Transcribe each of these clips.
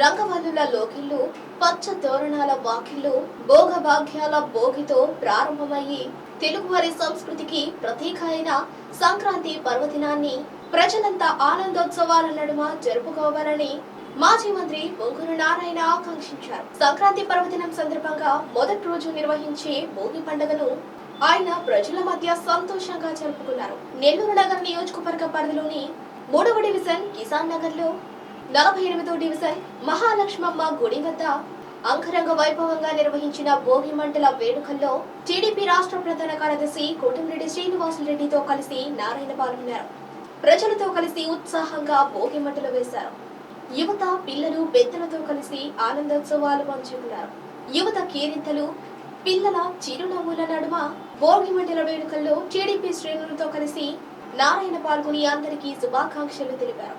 రంగవల్లుల లోకిళ్ళు పచ్చ తోరణాల వాకిళ్ళు భోగభాగ్యాల భోగితో ప్రారంభమయ్యి తెలుగువారి సంస్కృతికి ప్రతీక అయిన సంక్రాంతి పర్వదినాన్ని ప్రజలంతా ఆనందోత్సవాల నడుమ జరుపుకోవాలని మాజీ మంత్రి బొంగురు నారాయణ ఆకాంక్షించారు. సంక్రాంతి పర్వదినం సందర్భంగా మొదటి రోజు నిర్వహించే భోగి పండుగను ఆయన ప్రజల మధ్య సంతోషంగా జరుపుకున్నారు. నెల్లూరు నగర్ నియోజకవర్గ పరిధిలోని మూడవ డివిజన్ కిసాన్ నగర్లో నలభై ఎనిమిదో డివిజన్ మహాలక్ష్మమ్మ గుడి వద్ద అంగరంగ వైభవంగా నిర్వహించిన భోగి మంటల వేడుకల్లో టీడీపీ రాష్ట్ర ప్రధాన కార్యదర్శి కోటమిరెడ్డి శ్రీనివాసులరెడ్డితో కలిసి నారాయణ పాల్గొన్నారు. ప్రజలతో కలిసి ఉత్సాహంగా భోగి మంటలు వేశారు. యువత పిల్లలు పెద్దలతో కలిసి ఆనందోత్సవాలు పంచుకున్నారు. యువత కీరింతలు పిల్లల చిరునవ్వుల నడుమ భోగి మంటల వేడుకల్లో టీడీపీ శ్రేణులతో కలిసి నారాయణ పాల్గొని అందరికీ శుభాకాంక్షలు తెలిపారు.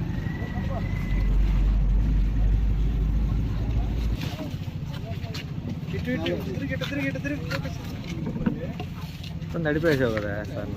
ఓకే నడిపేసావు కదా సార్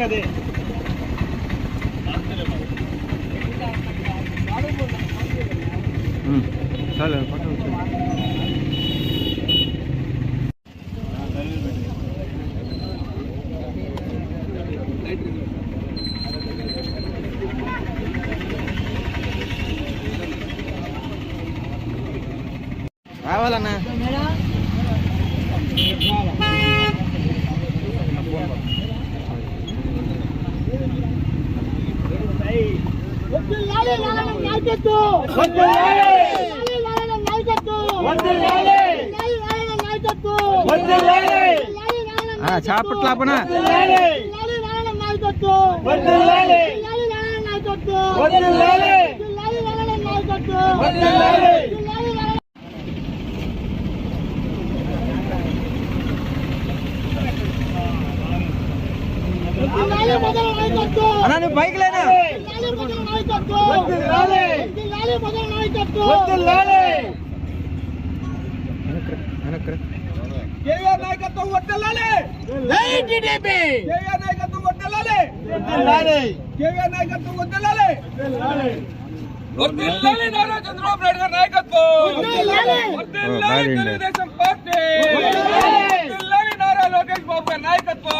అదే చాలు ఫోటో రావాలన్నా వదిలాలి నారాయణ నాయకత్వం వదిలాలి నారాయణ నాయకత్వం వదిలాలి నారాయణ నాయకత్వం వదిలాలి చేపట్ల పన వదిలాలి నారాయణ నాయకత్వం వదిలాలి నారాయణ నాయకత్వం వదిలాలి నారాయణ నాయకత్వం వదిలాలి వదిలాలి నాయకత్వం. అన్నా నువ్వు బైక్ లేనా? నాయకత్వం వదిలాలి వదిలాలి మొదల నాయకత్వం వదిలాలి కేఆర్ నాయకత్వం వర్తిల్లాలి టీడీపీ కేఆర్ నాయకత్వం వర్తిల్లాలి వదిలాలి కేఆర్ నాయకత్వం వర్తిల్లాలి వర్తిల్లాలి నారా చంద్రబాబు నాయుడు గారి నాయకత్వం వర్ధిల్లాలి. వర్తిల్లాలి బాగుంది. తెలుగుదేశం పార్టీ వర్ధిల్లాలి. వర్తిల్లాలి నారా లోకేష్ బాబు గారి నాయకత్వం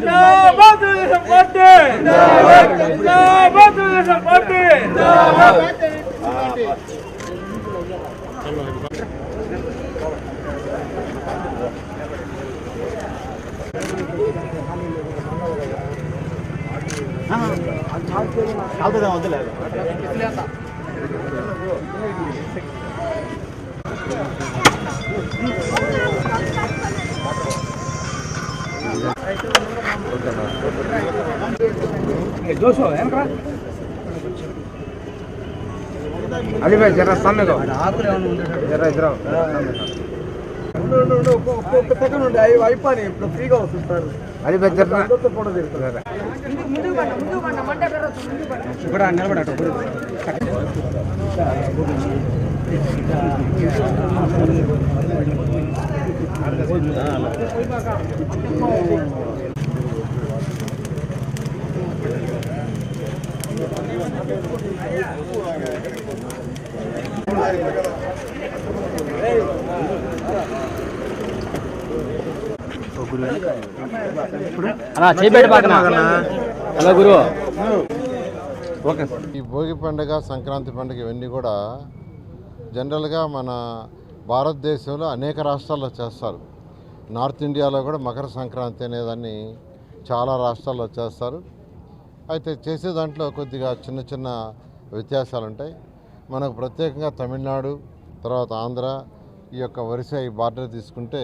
శ్రీనివాసరెడ్డి గారి నాయకత్వం అలీ భాయ్ జిందాబాద్ తెలుగుదేశం పార్టీ జిందాబాద్ తెలుగుదేశం పార్టీ జోషో వెనకరా అలీబాయ్ జర సమ్మెకు జర ఇద్దరం ఒక్కొక్క సెకండ్ ఉండే అవి అయిపోయి ఇప్పుడు ఫ్రీగా వస్తుంటారు అలీబాయ్ జర ఫోటో దిగుతారు ఇక్కడ నిలబడట అలా పక్కన. హలో గురు. ఓకే. సార్ ఈ భోగి పండుగ సంక్రాంతి పండుగ ఇవన్నీ కూడా జనరల్గా మన భారతదేశంలో అనేక రాష్ట్రాల్లో చేస్తారు. నార్త్ ఇండియాలో కూడా మకర సంక్రాంతి అనేదాన్ని చాలా రాష్ట్రాల్లో చేస్తారు. అయితే చేసే దాంట్లో కొద్దిగా చిన్న చిన్న వ్యత్యాసాలు ఉంటాయి. మనకు ప్రత్యేకంగా తమిళనాడు తర్వాత ఆంధ్ర ఈ యొక్క వరుస ఈ బార్డర్ తీసుకుంటే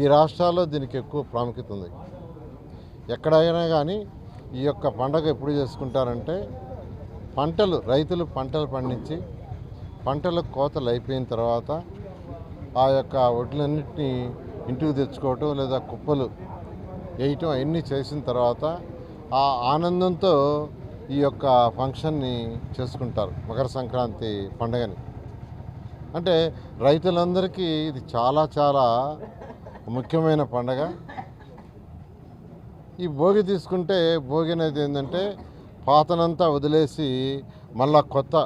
ఈ రాష్ట్రాల్లో దీనికి ఎక్కువ ప్రాముఖ్యత ఉంది. ఎక్కడైనా కానీ ఈ యొక్క పండగ ఎప్పుడు చేసుకుంటారంటే పంటలు రైతులు పంటలు పండించి పంటల కోతలు అయిపోయిన తర్వాత ఆ యొక్క వడ్లన్నింటినీ ఇంటికి తెచ్చుకోవటం లేదా కుప్పలు వేయటం అవన్నీ చేసిన తర్వాత ఆ ఆనందంతో ఈ యొక్క ఫంక్షన్ని చేసుకుంటారు మకర సంక్రాంతి పండగని. అంటే రైతులందరికీ ఇది చాలా చాలా ముఖ్యమైన పండగ. ఈ భోగి తీసుకుంటే భోగి అనేది ఏంటంటే పాతనంతా వదిలేసి మళ్ళా కొత్త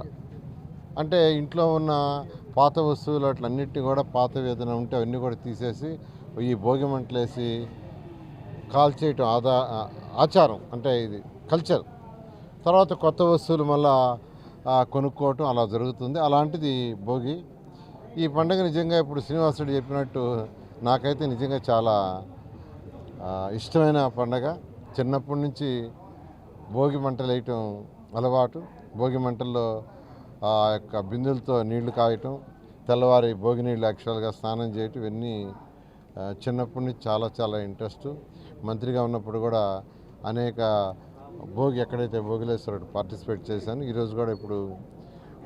అంటే ఇంట్లో ఉన్న పాత వస్తువులు అట్లన్నిటిని కూడా పాత వేదన ఉంటే అవన్నీ కూడా తీసేసి ఈ భోగి మంటలేసి కాల్చేయటం ఆదా ఆచారం అంటే ఇది కల్చర్. తర్వాత కొత్త వస్తువులు మళ్ళా కొనుక్కోవటం అలా జరుగుతుంది. అలాంటిది భోగి. ఈ పండుగ నిజంగా ఇప్పుడు శ్రీనివాసుడు చెప్పినట్టు నాకైతే నిజంగా చాలా ఇష్టమైన పండగ చిన్నప్పటి నుంచి భోగి మంటలు వేయటం అలవాటు. భోగి మంటల్లో ఆ యొక్క బిందులతో నీళ్ళు కాయటం తెల్లవారి భోగి నీళ్ళు యాక్చువల్గా స్నానం చేయటం ఇవన్నీ చిన్నప్పటి నుంచి చాలా చాలా ఇంట్రెస్ట్ మంత్రిగా ఉన్నప్పుడు కూడా అనేక భోగి ఎక్కడైతే భోగిలేశ్వరుడు పార్టిసిపేట్ చేశాను ఈరోజు కూడా ఇప్పుడు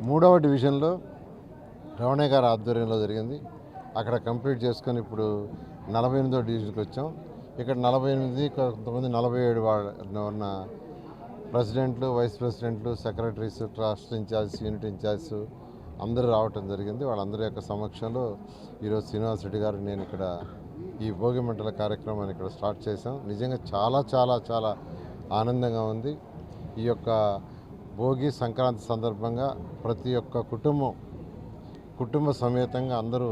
మూడవ డివిజన్లో రమణయ్య గారి ఆధ్వర్యంలో జరిగింది. అక్కడ కంప్లీట్ చేసుకొని ఇప్పుడు నలభై ఎనిమిదో డివిజన్కి వచ్చాం. ఇక్కడ నలభై ఎనిమిది కొంతమంది నలభై ఏడు వాళ్ళ ఉన్న ప్రెసిడెంట్లు వైస్ ప్రెసిడెంట్లు secretaries trust in charge unit in charge అందరూ రావటం జరిగింది. వాళ్ళందరి యొక్క సమక్షంలో ఈరోజు శ్రీనివాస్ రెడ్డి గారు నేను ఇక్కడ ఈ భోగి మంటల కార్యక్రమాన్ని ఇక్కడ స్టార్ట్ చేశాం. నిజంగా చాలా చాలా చాలా ఆనందంగా ఉంది. ఈ యొక్క భోగి సంక్రాంతి సందర్భంగా ప్రతి ఒక్క కుటుంబం కుటుంబ సమేతంగా అందరూ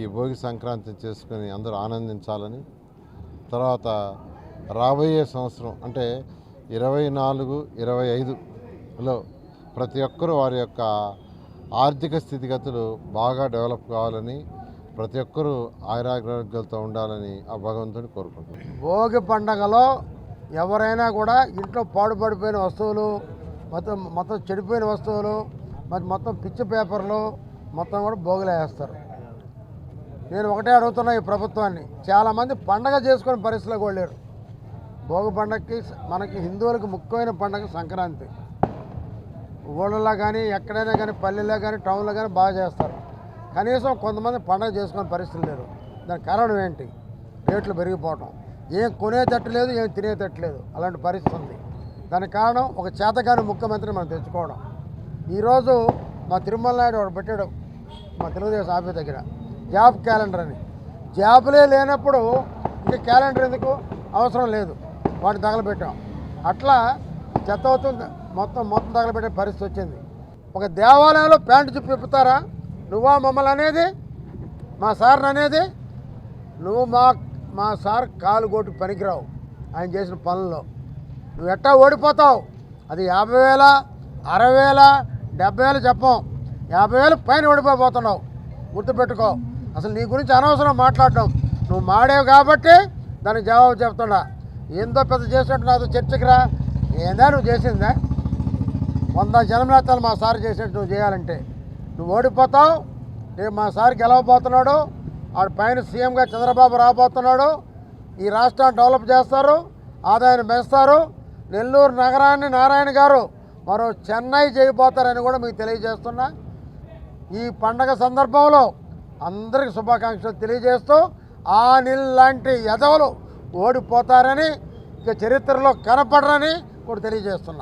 ఈ భోగి సంక్రాంతి చేసుకొని అందరూ ఆనందించాలని తర్వాత రాబోయే సంవత్సరం అంటే ఇరవై నాలుగు ఇరవై ఐదులో ప్రతి ఒక్కరూ వారి యొక్క ఆర్థిక స్థితిగతులు బాగా డెవలప్ కావాలని ప్రతి ఒక్కరూ ఆయురారోగ్యాలతో ఉండాలని ఆ భగవంతుని కోరుకుంటున్నాను భోగి పండగలో ఎవరైనా కూడా ఇంట్లో పాడుపడిపోయిన వస్తువులు మొత్తం మొత్తం చెడిపోయిన వస్తువులు మరి మొత్తం పిచ్చి పేపర్లు మొత్తం కూడా భోగిలో వేస్తారు. నేను ఒకటే అడుగుతున్నా ఈ ప్రభుత్వాన్ని. చాలామంది పండగ చేసుకునే పరిస్థితిలో కూడా లేరు భోగి పండగకి మనకి హిందువులకు ముఖ్యమైన పండగ సంక్రాంతి. ఊళ్ళలో కానీ ఎక్కడైనా కానీ పల్లెల్లో కానీ టౌన్లో కానీ బాగా చేస్తారు. కనీసం కొంతమంది పండగ చేసుకునే పరిస్థితి లేరు. దానికి కారణం ఏంటి? రేట్లు పెరిగిపోవటం. ఏం కొనేటట్టు లేదు ఏం తినేటట్టు లేదు. అలాంటి పరిస్థితి ఉంది. దానికి కారణం ఒక చేతగాని ముఖ్యమంత్రిని మనం తెచ్చుకోవడం. ఈరోజు మా తిరుమల నాయుడు ఒకడు పెట్టాడు మా తెలుగుదేశం ఆఫీస్ దగ్గర. జాబ్ క్యాలెండర్ అని. జాబ్లే లేనప్పుడు ఇంకా క్యాలెండర్ ఎందుకు? అవసరం లేదు. వాటిని తగలబెట్టాం. అట్లా చెత్త అవుతుంది. మొత్తం మొత్తం తగలబెట్టే పరిస్థితి వచ్చింది. ఒక దేవాలయంలో ప్యాంటు చెప్పి ఇప్పుతారా నువ్వా మమ్మల్ని అనేది? మా సార్ని అనేది? నువ్వు మా మా సార్ కాలు కొట్టుకు పనికిరావు. ఆయన చేసిన పనుల్లో. నువ్వు ఎట్టా ఓడిపోతావు? అది యాభై వేల అరవై వేల డెబ్బై వేలు చెప్పం. యాభై వేలు పైన ఓడిపోతున్నావు గుర్తుపెట్టుకో. అసలు నీ గురించి అనవసరం మాట్లాడటం నువ్వు మాడేవు కాబట్టి దానికి జవాబు చెప్తున్నా. ఏందో పెద్ద చేసినట్టు నాతో చర్చకి రా. ఏందా నువ్వు చేసిందా? వంద జన్మనేతలు మా సార్ చేసినట్టు నువ్వు చేయాలంటే. నువ్వు ఓడిపోతావు. రేపు మా సార్ గెలవబోతున్నాడు. ఆడు పైన సీఎంగా చంద్రబాబు రాబోతున్నాడు. ఈ రాష్ట్రాన్ని డెవలప్ చేస్తారు. ఆదాయాన్ని పెంచుతారు. నెల్లూరు నగరాన్ని నారాయణ గారు మరో చెన్నై చేయబోతారని కూడా మీకు తెలియజేస్తున్నా. ఈ పండగ సందర్భంలో అందరికి శుభాకాంక్షలు తెలియజేస్తూ ఆ లాంటి ఎదవలు ఓడిపోతారని ఇక చరిత్రలో కనపడరని కూడా తెలియజేస్తున్నా.